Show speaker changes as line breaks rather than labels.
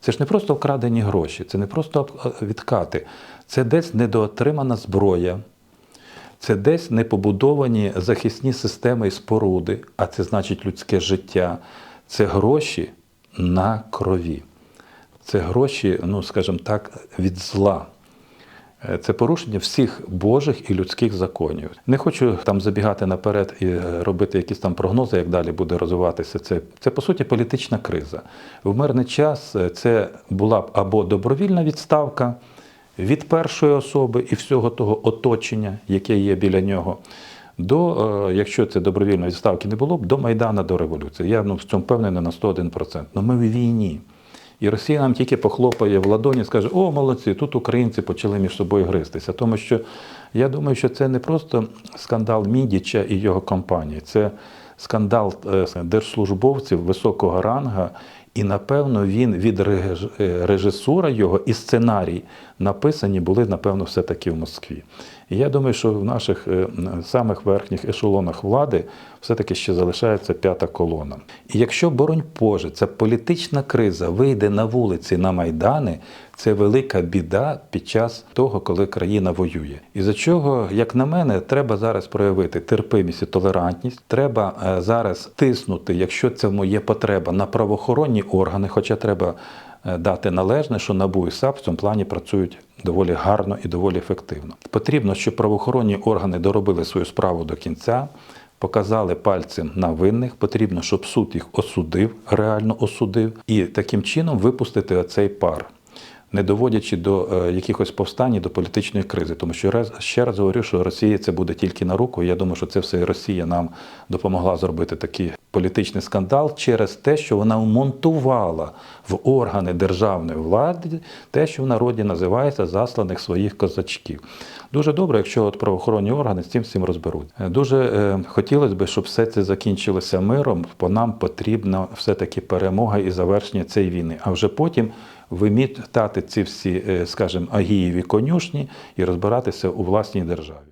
Це ж не просто вкрадені гроші, це не просто відкати, це десь недоотримана зброя. Це десь не побудовані захисні системи і споруди, а це значить людське життя. Це гроші на крові. Це гроші, ну скажімо так, від зла. Е, Це порушення всіх божих і людських законів. Не хочу там забігати наперед і е, робити якісь там прогнози, як далі буде розвиватися. Це, це по суті політична криза. В мирний час е, це була б або добровільна відставка від першої особи і всього того оточення, яке є біля нього. До, якщо це добровільної відставки не було б, до Майдана, до революції. Я ну, в цьому впевнений на 101%. Ну ми в війні. І Росія нам тільки похлопає в ладоні, скаже: О, молодці, тут українці почали між собою гристися. Тому що я думаю, що це не просто скандал Мідіча і його компанії, це скандал е, держслужбовців високого ранга. І напевно він від е, режисура його і сценарій написані були, напевно, все-таки в Москві. І я думаю, що в наших е, самих верхніх ешелонах влади все-таки ще залишається п'ята колона. І якщо, боронь Боже, ця політична криза вийде на вулиці на майдани, це велика біда під час того, коли країна воює. І за чого, як на мене, треба зараз проявити терпимість і толерантність. Треба е, зараз тиснути, якщо це моє потреба, на правоохоронні органи, хоча треба дати належне, що НАБУ і САП в цьому плані працюють доволі гарно і доволі ефективно. Потрібно, щоб правоохоронні органи доробили свою справу до кінця. Показали пальцем на винних, потрібно, щоб суд їх осудив, реально осудив, і таким чином випустити оцей пар, не доводячи до е, якихось повстань, до політичної кризи. Тому що раз ще раз говорю, що Росія це буде тільки на руку. Я думаю, що це все Росія нам допомогла зробити такий політичний скандал через те, що вона вмонтувала в органи державної влади те, що в народі називається засланих своїх козачків. Дуже добре, якщо от правоохоронні органи з цим всім розберуть. Е, Дуже е, хотілося б, щоб все це закінчилося миром, бо нам потрібна все-таки перемога і завершення цієї війни. А вже потім вимітати ці всі, е, скажімо, агієві конюшні і розбиратися у власній державі.